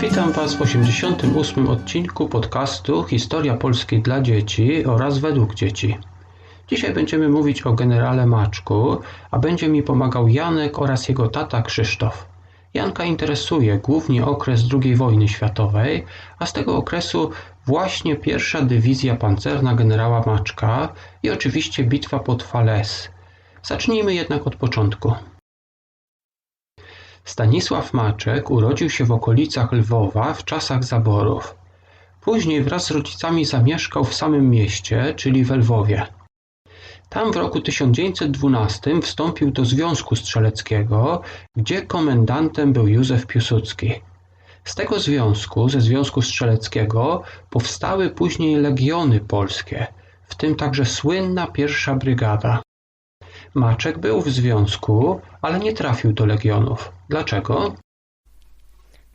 Witam Was w 88 odcinku podcastu Historia Polski dla dzieci oraz według dzieci. Dzisiaj będziemy mówić o generale Maczku, a będzie mi pomagał Janek oraz jego tata Krzysztof. Janka interesuje głównie okres II wojny światowej, a z tego okresu właśnie pierwsza dywizja pancerna generała Maczka i oczywiście bitwa pod Fales. Zacznijmy jednak od początku. Stanisław Maczek urodził się w okolicach Lwowa w czasach zaborów. Później wraz z rodzicami zamieszkał w samym mieście, czyli w Lwowie. Tam w roku 1912 wstąpił do Związku Strzeleckiego, gdzie komendantem był Józef Piłsudski. Z tego związku, ze Związku Strzeleckiego, powstały później legiony polskie, w tym także słynna pierwsza brygada. Maczek był w związku, ale nie trafił do legionów. Dlaczego?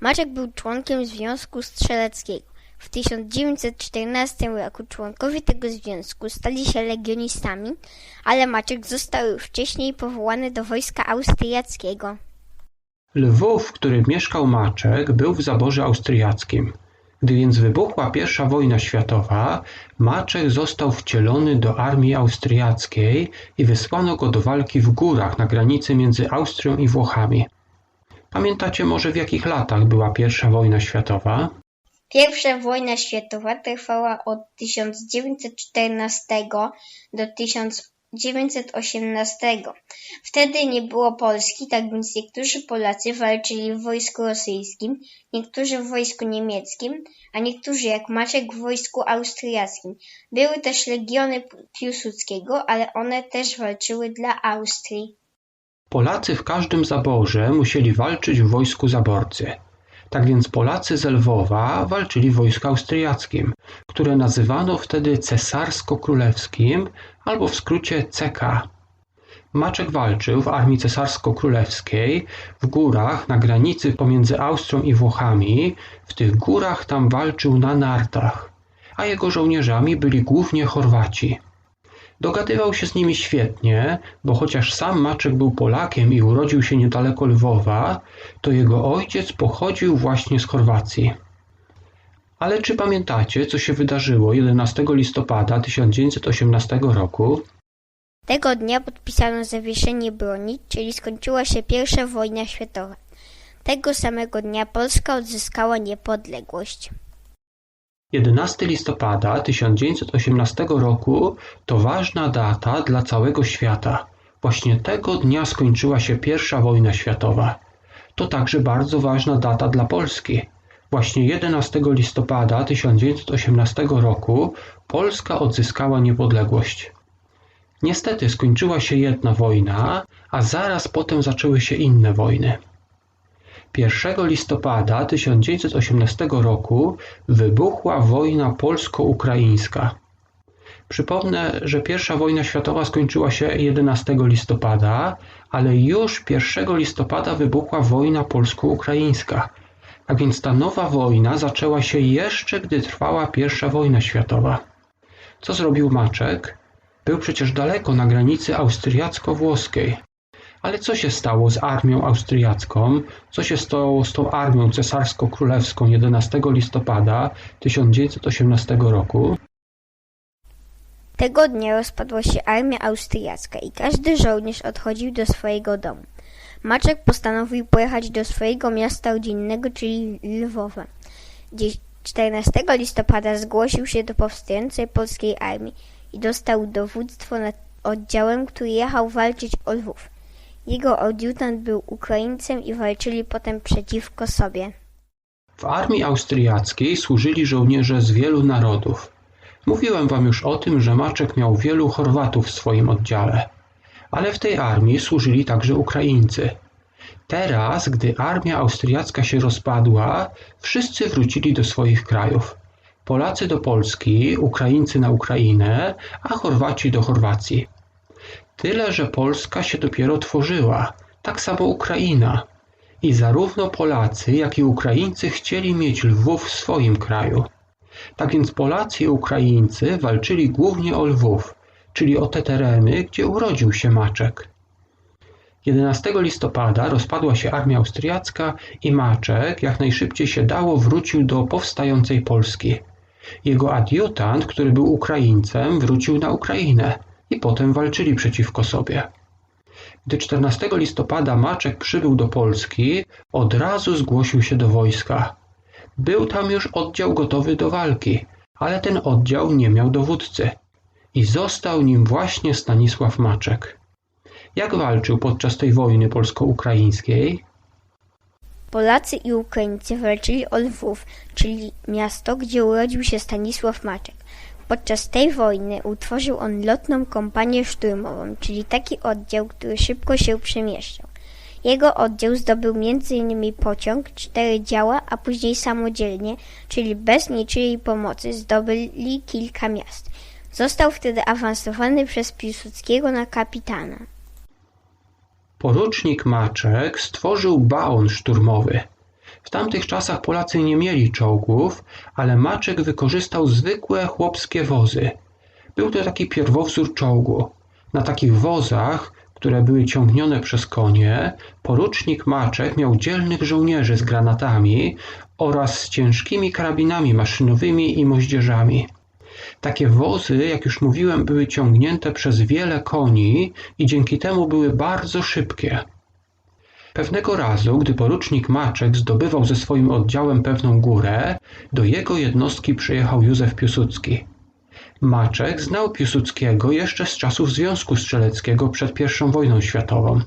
Maczek był członkiem Związku Strzeleckiego. W 1914 roku członkowie tego związku stali się legionistami, ale Maczek został już wcześniej powołany do wojska austriackiego. Lwów, w którym mieszkał Maczek, był w zaborze austriackim. Gdy więc wybuchła I wojna światowa, Maczek został wcielony do armii austriackiej i wysłano go do walki w górach na granicy między Austrią i Włochami. Pamiętacie może w jakich latach była I wojna światowa? Pierwsza wojna światowa trwała od 1914 do 1918. Wtedy nie było Polski, tak więc niektórzy Polacy walczyli w wojsku rosyjskim, niektórzy w wojsku niemieckim, a niektórzy jak Maczek w wojsku austriackim. Były też legiony Piłsudskiego, ale one też walczyły dla Austrii. Polacy w każdym zaborze musieli walczyć w wojsku zaborcy. Tak więc Polacy z Lwowa walczyli w wojsku austriackim, które nazywano wtedy cesarsko-królewskim albo w skrócie CK. Maczek walczył w armii cesarsko-królewskiej w górach na granicy pomiędzy Austrią i Włochami. W tych górach tam walczył na nartach, a jego żołnierzami byli głównie Chorwaci. Dogadywał się z nimi świetnie, bo chociaż sam Maczek był Polakiem i urodził się niedaleko Lwowa, to jego ojciec pochodził właśnie z Chorwacji. Ale czy pamiętacie, co się wydarzyło 11 listopada 1918 roku? Tego dnia podpisano zawieszenie broni, czyli skończyła się pierwsza wojna światowa. Tego samego dnia Polska odzyskała niepodległość. 11 listopada 1918 roku to ważna data dla całego świata. Właśnie tego dnia skończyła się I wojna światowa. To także bardzo ważna data dla Polski. Właśnie 11 listopada 1918 roku Polska odzyskała niepodległość. Niestety skończyła się jedna wojna, a zaraz potem zaczęły się inne wojny. 1 listopada 1918 roku wybuchła wojna polsko-ukraińska. Przypomnę, że I wojna światowa skończyła się 11 listopada, ale już 1 listopada wybuchła wojna polsko-ukraińska. A więc ta nowa wojna zaczęła się jeszcze, gdy trwała I wojna światowa. Co zrobił Maczek? Był przecież daleko na granicy austriacko-włoskiej. Ale co się stało z armią austriacką? Co się stało z tą armią cesarsko-królewską 11 listopada 1918 roku? Tego dnia rozpadła się armia austriacka i każdy żołnierz odchodził do swojego domu. Maczek postanowił pojechać do swojego miasta rodzinnego, czyli Lwowa. 14 listopada zgłosił się do powstającej polskiej armii i dostał dowództwo nad oddziałem, który jechał walczyć o Lwów. Jego adiutant był Ukraińcem i walczyli potem przeciwko sobie. W armii austriackiej służyli żołnierze z wielu narodów. Mówiłem wam już o tym, że Maczek miał wielu Chorwatów w swoim oddziale. Ale w tej armii służyli także Ukraińcy. Teraz, gdy armia austriacka się rozpadła, wszyscy wrócili do swoich krajów. Polacy do Polski, Ukraińcy na Ukrainę, a Chorwaci do Chorwacji. Tyle, że Polska się dopiero tworzyła, tak samo Ukraina. I zarówno Polacy, jak i Ukraińcy chcieli mieć Lwów w swoim kraju. Tak więc Polacy i Ukraińcy walczyli głównie o Lwów, czyli o te tereny, gdzie urodził się Maczek. 11 listopada rozpadła się armia austriacka i Maczek, jak najszybciej się dało, wrócił do powstającej Polski. Jego adiutant, który był Ukraińcem, wrócił na Ukrainę i potem walczyli przeciwko sobie. Gdy 14 listopada Maczek przybył do Polski, od razu zgłosił się do wojska. Był tam już oddział gotowy do walki, ale ten oddział nie miał dowódcy. I został nim właśnie Stanisław Maczek. Jak walczył podczas tej wojny polsko-ukraińskiej? Polacy i Ukraińcy walczyli o Lwów, czyli miasto, gdzie urodził się Stanisław Maczek. Podczas tej wojny utworzył on lotną kompanię szturmową, czyli taki oddział, który szybko się przemieszczał. Jego oddział zdobył m.in. pociąg, cztery działa, a później samodzielnie, czyli bez niczyjej pomocy, zdobyli kilka miast. Został wtedy awansowany przez Piłsudskiego na kapitana. Porucznik Maczek stworzył baon szturmowy. W tamtych czasach Polacy nie mieli czołgów, ale Maczek wykorzystał zwykłe chłopskie wozy. Był to taki pierwowzór czołgu. Na takich wozach, które były ciągnione przez konie, porucznik Maczek miał dzielnych żołnierzy z granatami oraz z ciężkimi karabinami maszynowymi i moździerzami. Takie wozy, jak już mówiłem, były ciągnięte przez wiele koni i dzięki temu były bardzo szybkie. Pewnego razu, gdy porucznik Maczek zdobywał ze swoim oddziałem pewną górę, do jego jednostki przyjechał Józef Piłsudski. Maczek znał Piłsudskiego jeszcze z czasów Związku Strzeleckiego przed I wojną światową.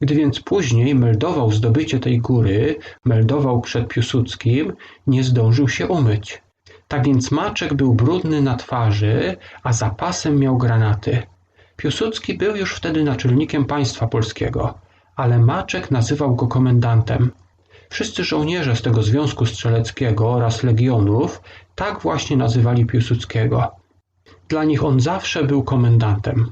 Gdy więc później meldował zdobycie tej góry, meldował przed Piłsudskim, nie zdążył się umyć. Tak więc Maczek był brudny na twarzy, a za pasem miał granaty. Piłsudski był już wtedy naczelnikiem państwa polskiego, ale Maczek nazywał go komendantem. Wszyscy żołnierze z tego Związku Strzeleckiego oraz legionów tak właśnie nazywali Piłsudskiego. Dla nich on zawsze był komendantem.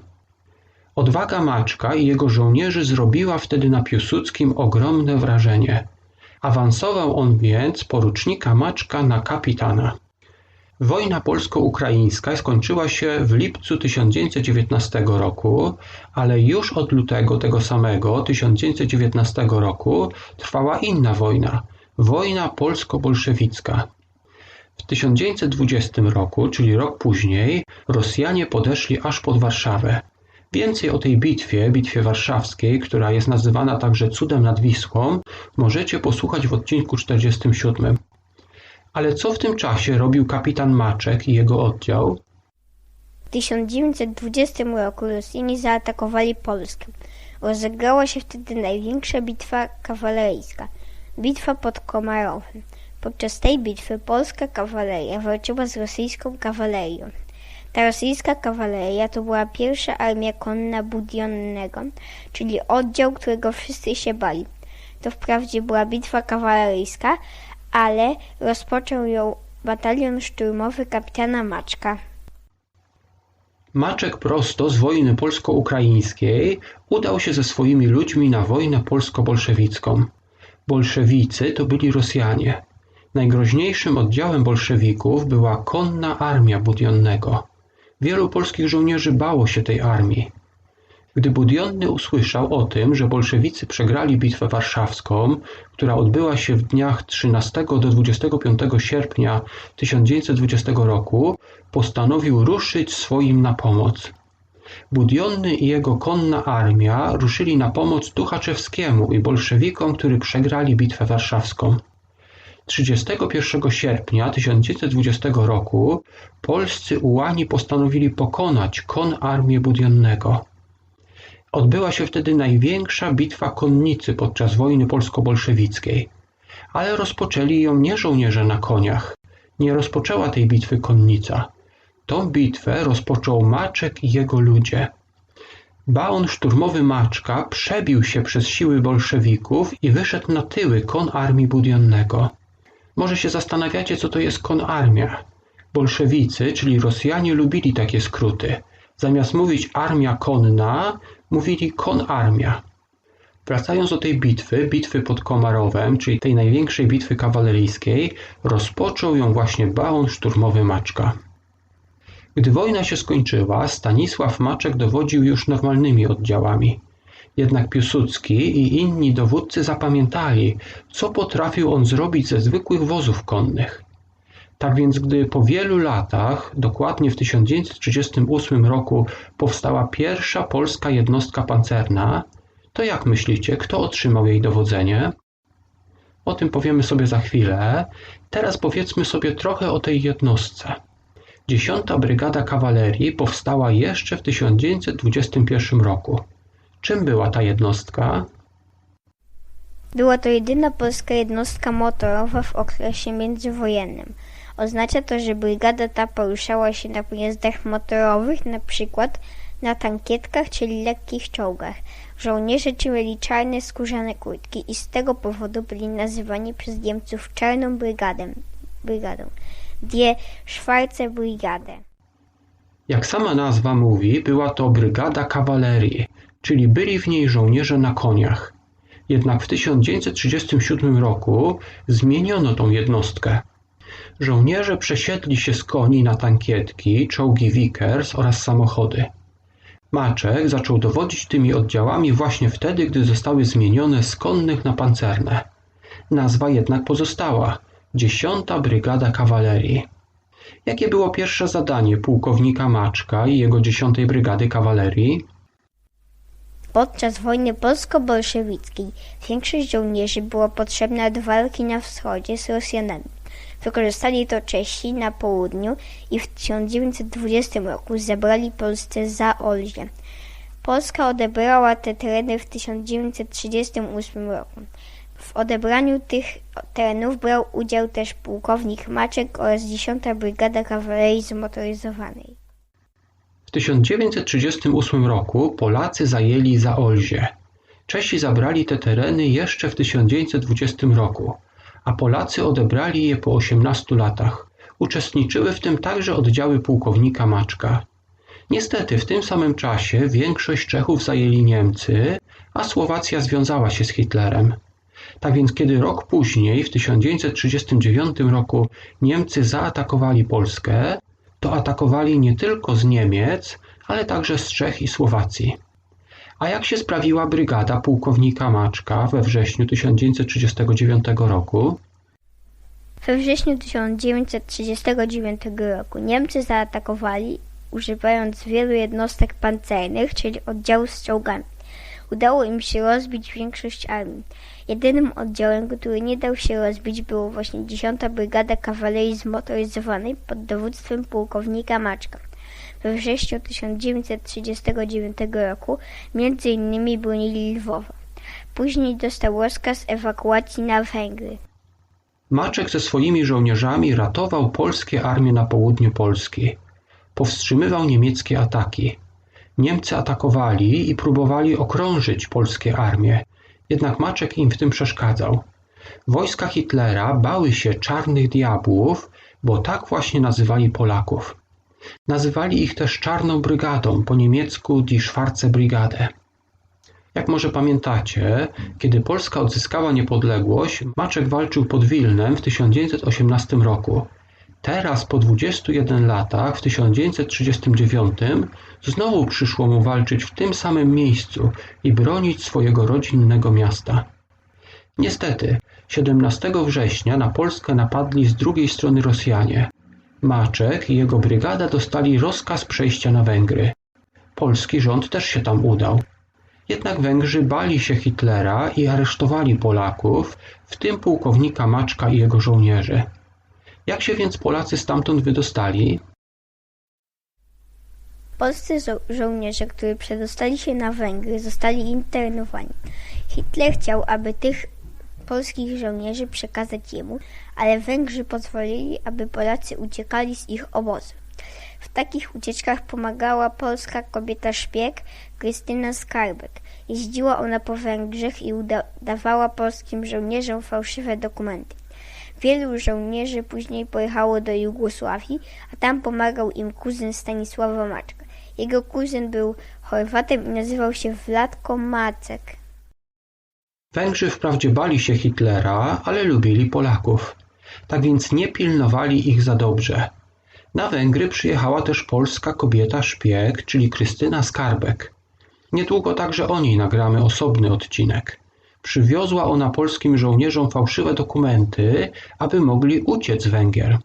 Odwaga Maczka i jego żołnierzy zrobiła wtedy na Piłsudskim ogromne wrażenie. Awansował on więc porucznika Maczka na kapitana. Wojna polsko-ukraińska skończyła się w lipcu 1919 roku, ale już od lutego tego samego 1919 roku trwała inna wojna wojna polsko-bolszewicka. W 1920 roku, czyli rok później, Rosjanie podeszli aż pod Warszawę. Więcej o tej bitwie, bitwie warszawskiej, która jest nazywana także cudem nad Wisłą, możecie posłuchać w odcinku 47. Ale co w tym czasie robił kapitan Maczek i jego oddział? W 1920 roku Rosjanie zaatakowali Polskę. Rozegrała się wtedy największa bitwa kawaleryjska bitwa pod Komarowem. Podczas tej bitwy polska kawaleria walczyła z rosyjską kawalerią. Ta rosyjska kawaleria to była pierwsza armia konna Budionnego, czyli oddział, którego wszyscy się bali. To wprawdzie była bitwa kawaleryjska, ale rozpoczął ją batalion szturmowy kapitana Maczka. Maczek prosto z wojny polsko-ukraińskiej udał się ze swoimi ludźmi na wojnę polsko-bolszewicką. Bolszewicy to byli Rosjanie. Najgroźniejszym oddziałem bolszewików była konna armia Budionnego. Wielu polskich żołnierzy bało się tej armii. Gdy Budionny usłyszał o tym, że bolszewicy przegrali bitwę warszawską, która odbyła się w dniach 13 do 25 sierpnia 1920 roku, postanowił ruszyć swoim na pomoc. Budionny i jego konna armia ruszyli na pomoc Tuchaczewskiemu i bolszewikom, którzy przegrali bitwę warszawską. 31 sierpnia 1920 roku polscy ułani postanowili pokonać kon armię Budionnego. Odbyła się wtedy największa bitwa konnicy podczas wojny polsko-bolszewickiej, ale rozpoczęli ją nie żołnierze na koniach. Nie rozpoczęła tej bitwy konnica. Tą bitwę rozpoczął Maczek i jego ludzie. Baon szturmowy Maczka przebił się przez siły bolszewików i wyszedł na tyły kon armii Budionnego. Może się zastanawiacie, co to jest konarmia. Bolszewicy, czyli Rosjanie, lubili takie skróty. Zamiast mówić armia konna, mówili konarmia. Wracając do tej bitwy, bitwy pod Komarowem, czyli tej największej bitwy kawaleryjskiej, rozpoczął ją właśnie baon szturmowy Maczka. Gdy wojna się skończyła, Stanisław Maczek dowodził już normalnymi oddziałami. Jednak Piłsudski i inni dowódcy zapamiętali, co potrafił on zrobić ze zwykłych wozów konnych. Tak więc, gdy po wielu latach, dokładnie w 1938 roku, powstała pierwsza polska jednostka pancerna, to jak myślicie, kto otrzymał jej dowodzenie? O tym powiemy sobie za chwilę. Teraz powiedzmy sobie trochę o tej jednostce. Dziesiąta Brygada Kawalerii powstała jeszcze w 1921 roku. Czym była ta jednostka? Była to jedyna polska jednostka motorowa w okresie międzywojennym. Oznacza to, że brygada ta poruszała się na pojazdach motorowych, na przykład na tankietkach, czyli lekkich czołgach. Żołnierze mieli czarne skórzane kurtki i z tego powodu byli nazywani przez Niemców Czarną Brygadę, brygadą. Die Schwarze Brigade. Jak sama nazwa mówi, była to brygada kawalerii, czyli byli w niej żołnierze na koniach. Jednak w 1937 roku zmieniono tą jednostkę. Żołnierze przesiedli się z koni na tankietki, czołgi Vickers oraz samochody. Maczek zaczął dowodzić tymi oddziałami właśnie wtedy, gdy zostały zmienione z konnych na pancerne. Nazwa jednak pozostała Dziesiąta Brygada Kawalerii. Jakie było pierwsze zadanie pułkownika Maczka i jego dziesiątej Brygady Kawalerii? Podczas wojny polsko-bolszewickiej większość żołnierzy była potrzebna do walki na wschodzie z Rosjanami. Wykorzystali to Czesi na południu i w 1920 roku zabrali Polsce Zaolzie. Polska odebrała te tereny w 1938 roku. W odebraniu tych terenów brał udział też pułkownik Maczek oraz 10. Brygada Kawalerii Zmotoryzowanej. W 1938 roku Polacy zajęli Zaolzie. Czesi zabrali te tereny jeszcze w 1920 roku a Polacy odebrali je po 18 latach. Uczestniczyły w tym także oddziały pułkownika Maczka. Niestety w tym samym czasie większość Czechów zajęli Niemcy, a Słowacja związała się z Hitlerem. Tak więc kiedy rok później, w 1939 roku, Niemcy zaatakowali Polskę, to atakowali nie tylko z Niemiec, ale także z Czech i Słowacji. A jak się sprawiła brygada pułkownika Maczka we wrześniu 1939 roku? We wrześniu 1939 roku Niemcy zaatakowali, używając wielu jednostek pancernych, czyli oddziałów z czołgami. Udało im się rozbić większość armii. Jedynym oddziałem, który nie dał się rozbić, było właśnie 10. Brygada Kawalerii Zmotoryzowanej pod dowództwem pułkownika Maczka we wrześniu 1939 roku między innymi bronili Lwowa. Później dostał rozkaz ewakuacji na Węgry. Maczek ze swoimi żołnierzami ratował polskie armie na południu Polski. Powstrzymywał niemieckie ataki. Niemcy atakowali i próbowali okrążyć polskie armie, jednak Maczek im w tym przeszkadzał. Wojska Hitlera bały się czarnych diabłów, bo tak właśnie nazywali Polaków. Nazywali ich też Czarną Brygadą, po niemiecku Die Schwarze Brigade. Jak może pamiętacie, kiedy Polska odzyskała niepodległość, Maczek walczył pod Wilnem w 1918 roku. Teraz, po 21 latach, w 1939, znowu przyszło mu walczyć w tym samym miejscu i bronić swojego rodzinnego miasta. Niestety, 17 września na Polskę napadli z drugiej strony Rosjanie. Maczek i jego brygada dostali rozkaz przejścia na Węgry. Polski rząd też się tam udał. Jednak Węgrzy bali się Hitlera i aresztowali Polaków, w tym pułkownika Maczka i jego żołnierzy. Jak się więc Polacy stamtąd wydostali? Polscy żo żołnierze, którzy przedostali się na Węgry, zostali internowani. Hitler chciał, aby tych polskich żołnierzy przekazać jemu, ale Węgrzy pozwolili, aby Polacy uciekali z ich obozu. W takich ucieczkach pomagała polska kobieta szpieg Krystyna Skarbek. Jeździła ona po Węgrzech i udawała polskim żołnierzom fałszywe dokumenty. Wielu żołnierzy później pojechało do Jugosławii, a tam pomagał im kuzyn Stanisława Maczka. Jego kuzyn był Chorwatem i nazywał się Wladko Macek. Węgrzy wprawdzie bali się Hitlera, ale lubili Polaków. Tak więc nie pilnowali ich za dobrze. Na Węgry przyjechała też polska kobieta szpieg, czyli Krystyna Skarbek. Niedługo także o niej nagramy osobny odcinek. Przywiozła ona polskim żołnierzom fałszywe dokumenty, aby mogli uciec z Węgier.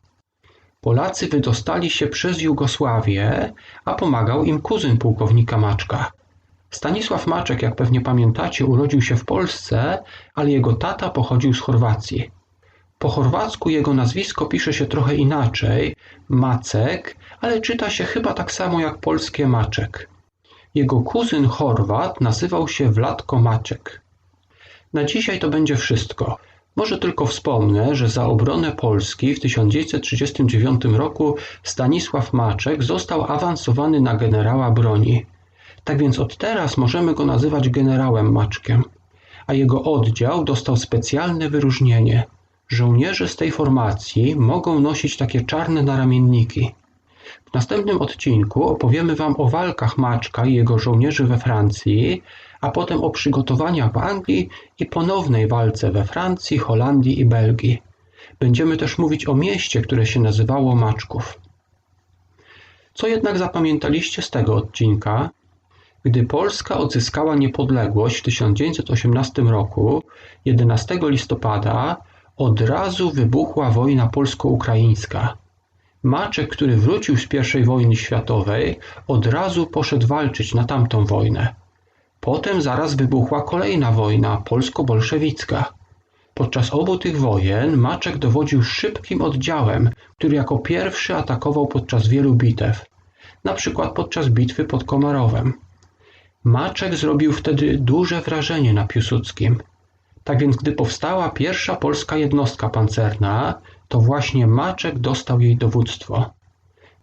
Polacy wydostali się przez Jugosławię, a pomagał im kuzyn pułkownika Maczka. Stanisław Maczek, jak pewnie pamiętacie, urodził się w Polsce, ale jego tata pochodził z Chorwacji. Po chorwacku jego nazwisko pisze się trochę inaczej Macek, ale czyta się chyba tak samo jak polskie Maczek. Jego kuzyn Chorwat nazywał się Wladko Maczek. Na dzisiaj to będzie wszystko. Może tylko wspomnę, że za obronę Polski w 1939 roku Stanisław Maczek został awansowany na generała broni. Tak więc od teraz możemy go nazywać generałem Maczkiem, a jego oddział dostał specjalne wyróżnienie. Żołnierze z tej formacji mogą nosić takie czarne naramienniki. W następnym odcinku opowiemy Wam o walkach Maczka i jego żołnierzy we Francji, a potem o przygotowaniach w Anglii i ponownej walce we Francji, Holandii i Belgii. Będziemy też mówić o mieście, które się nazywało Maczków. Co jednak zapamiętaliście z tego odcinka? Gdy Polska odzyskała niepodległość w 1918 roku, 11 listopada, od razu wybuchła wojna polsko-ukraińska. Maczek, który wrócił z I wojny światowej, od razu poszedł walczyć na tamtą wojnę. Potem zaraz wybuchła kolejna wojna polsko-bolszewicka. Podczas obu tych wojen Maczek dowodził szybkim oddziałem, który jako pierwszy atakował podczas wielu bitew, na przykład podczas bitwy pod Komarowem. Maczek zrobił wtedy duże wrażenie na Piłsudskim. Tak więc gdy powstała pierwsza polska jednostka pancerna, to właśnie Maczek dostał jej dowództwo.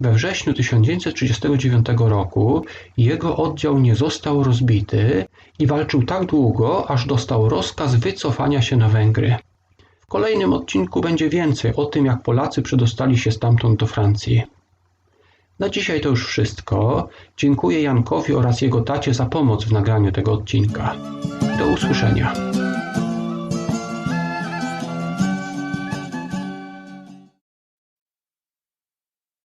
We wrześniu 1939 roku jego oddział nie został rozbity i walczył tak długo, aż dostał rozkaz wycofania się na Węgry. W kolejnym odcinku będzie więcej o tym, jak Polacy przedostali się stamtąd do Francji. Na dzisiaj to już wszystko. Dziękuję Jankowi oraz jego tacie za pomoc w nagraniu tego odcinka. Do usłyszenia.